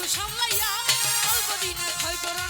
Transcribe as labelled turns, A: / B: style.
A: রাখো সামলাইয়া অল্প দিনে ক্ষয় করো